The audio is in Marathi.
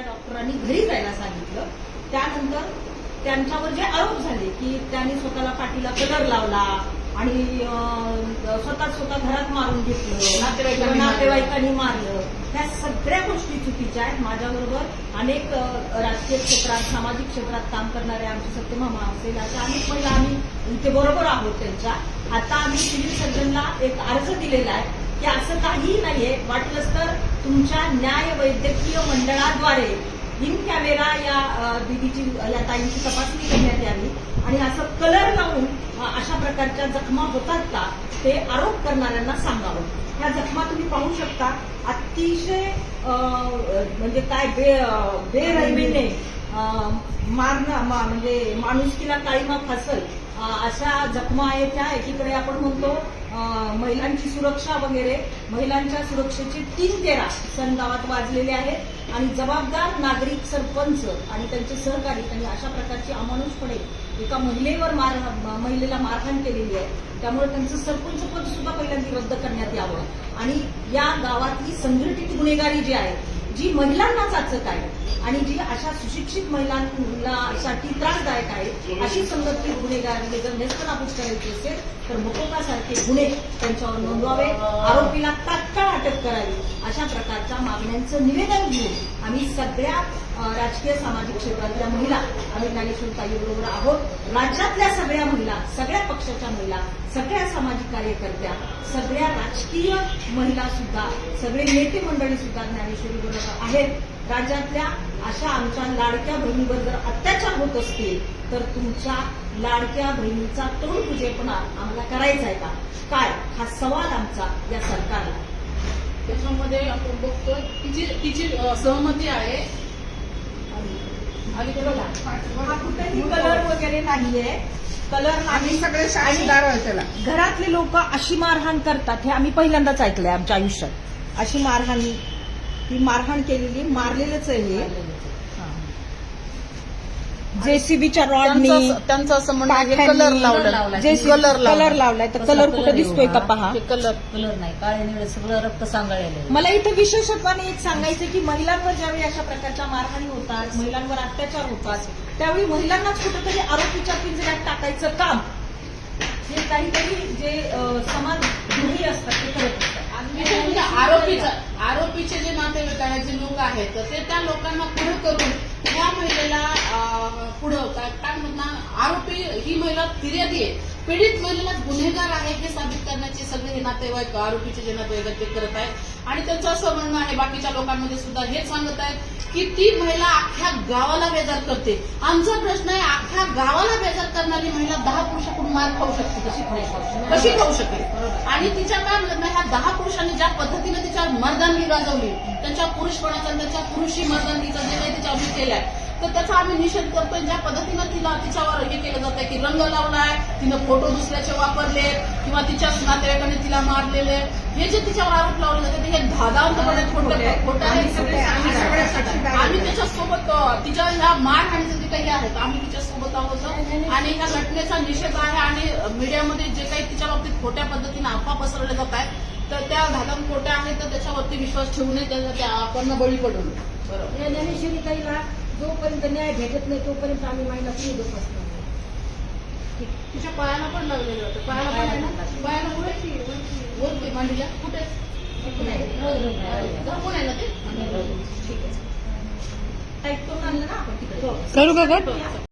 त्या डॉक्टरांनी घरी जायला सांगितलं. त्यानंतर त्यांच्यावर जे आरोप झाले की त्यांनी स्वतःला पाठीला कलर लावला आणि स्वतः स्वतः घरात मारून घेतलं नातेवाईकांनी मारलं. नातेवाईकांनी मारलं. ह्या सगळ्या गोष्टी चुकीच्या आहेत. माझ्याबरोबर अनेक राजकीय क्षेत्रात सामाजिक क्षेत्रात काम करणारे आमचे सत्यमामा असेल अशा अनेक महिला आम्ही इथे बरोबर आहोत त्यांच्या. आता आम्ही सिव्हिल सर्जनला एक अर्ज दिलेला आहे की असं काहीही नाहीये. वाटलंच तर तुमच्या न्याय वैद्यकीय मंडळाद्वारे इन कॅमेरा या दीदीची या ताईंची तपासणी करण्यात यावी. आणि असं कलर लावून अशा प्रकारच्या जखमा होतात का ते आरोप करणाऱ्यांना सांगावं. ह्या जखमा तुम्ही पाहू शकता. अतिशय म्हणजे काय बे बेरहिमीने मारणं मा- म्हणजे माणुसकीला काळीमा फासल अशा जखमा आहेत त्या. एकीकडे आपण म्हणतो महिलांची सुरक्षा वगैरे. महिलांच्या सुरक्षेचे तीन तेरा सण गावात वाजलेले आहेत. आणि जबाबदार नागरिक सरपंच आणि त्यांचे सहकारी त्यांनी अशा प्रकारची अमानुषपणे एका महिलेवर मार महिलेला मारहाण केलेली आहे. त्यामुळे त्यांचं सरपंच पद सुद्धा पहिल्यांदा रद्द करण्यात यावं. आणि या गावातली संघटित गुन्हेगारी जी आहे जी महिलांना चाचत आहे आणि जी अशा सुशिक्षित महिलांसाठी त्रासदायक आहे अशी संघटित गुन्हेगारी जर नेस्तनाबूत करायची असेल तर मकोकासारखे गुन्हे त्यांच्यावर नोंदवावे. आरोपीला तात्काळ अटक करावी. अशा प्रकारच्या मागण्यांचं निवेदन घेऊन आम्ही सगळ्या राजकीय सामाजिक क्षेत्रातल्या महिला आम्ही ज्ञानेश्वर ताईबरोबर आहोत. राज्यातल्या सगळ्या महिला सगळ्या पक्षाच्या महिला सगळ्या सामाजिक कार्यकर्त्या सगळ्या राजकीय महिला सुद्धा सगळे नेते मंडळी सुद्धा ज्ञानेश्वरी बरोबर आहेत. राज्यातल्या अशा आमच्या लाडक्या बहिणीवर जर अत्याचार होत असतील तर तुमच्या लाडक्या बहिणीचा तोड पूजेपणा आम्हाला करायचा आहे का? काय? हा सवाल आमचा या सरकारला. त्याच्यामध्ये आपण बघतोय तिची तिची सहमती आहे. आणि बघा, हा कुठेही कलर वगैरे नाहीये. कलर आम्ही नाही. सगळे त्याला. घरातले लोक अशी मारहाण करतात हे आम्ही पहिल्यांदाच ऐकलंय आमच्या आयुष्यात. अशी मारहाण ही मारहाण केलेली मारलेलंच आहे हे. जेसीबीच्या रॉडनी त्यांचं त्यांचं असं म्हणणं आहे कलर लावलं. कलर कलर लावलाय तर कलर कुठे दिसतोय का पहा? हे कलर कलर नाही. काळे निळे सगळं रक्त सांगायला मला इथं विशेषत्वाने एक सांगायचं की महिलांवर ज्यावेळी अशा प्रकारच्या मारहाणी होतात महिलांवर अत्याचार होतात त्यावेळी महिलांनाच कुठेतरी आरोपीच्या पिंजऱ्यात टाकायचं काम. हे काहीतरी जे समाज असतात ते करत असतात. आरोपीचं आरोपीचे जे नातेवाईक जे लोक आहेत ते त्या लोकांना पुढे करून या महिलेला पुढं काय म्हणणार आरोपी ही महिला फिर्यादी आहे. पीडित महिलेला गुन्हेगार आहे हे साबित करण्याचे सगळे हे नातेवाईक आरोपीचे जे नातेवाईक ते करत आहेत. आणि त्यांचं असं म्हणणं आहे बाकीच्या लोकांमध्ये सुद्धा हेच सांगत आहेत की ती महिला अख्ख्या गावाला बेजार करते. आमचा प्रश्न आहे अख्ख्या गावाला बेजार करणारी महिला दहा पुरुषाकडून मार खाऊ शकते कशी शकते कशी खाऊ शकेल? आणि तिच्या काय ह्या दहा पुरुषांनी ज्या पद्धतीने तिच्या मर्दानगी गाजवली त्यांच्या पुरुषपणाचा त्यांच्या पुरुषी मर्दानगीचा जे काही तिच्या हे केलाय तर त्याचा आम्ही निषेध करतोय. ज्या पद्धतीनं तिला तिच्यावर हे केलं जातंय की रंग लावलाय तिनं फोटो दुसऱ्याचे वापरले किंवा तिच्या नातेवाईकांनी तिला मारलेले. हे जे तिच्यावर आरोप लावले जाते हे धादांतपणे खोटं खोटं आहे. आम्ही त्याच्यासोबत तिच्या ह्या मारहाणीचे जे काही आहेत आम्ही तिच्यासोबत आहोत. आणि ह्या घटनेचा निषेध आहे आणि मीडियामध्ये जे काही तिच्या बाबतीत खोट्या पद्धतीने अफवा पसरवल्या जात आहेत तर त्या धादान खोट्या आहेत तर त्याच्यावरती विश्वास ठेवू नये त्या- त्या आपण बळी पडू नये. बरोबर. जोपर्यंत न्याय भेटत नाही तोपर्यंत आम्ही महिला असणार नाही. तिच्या पायाला पण लागलेलं होतं. पायाला पण आहे ना पायाला कुठे वरती मांडीला. कुठे? कोण आहे. ना ते? टाईप करून आणलं ना आपण तिकडे. करू का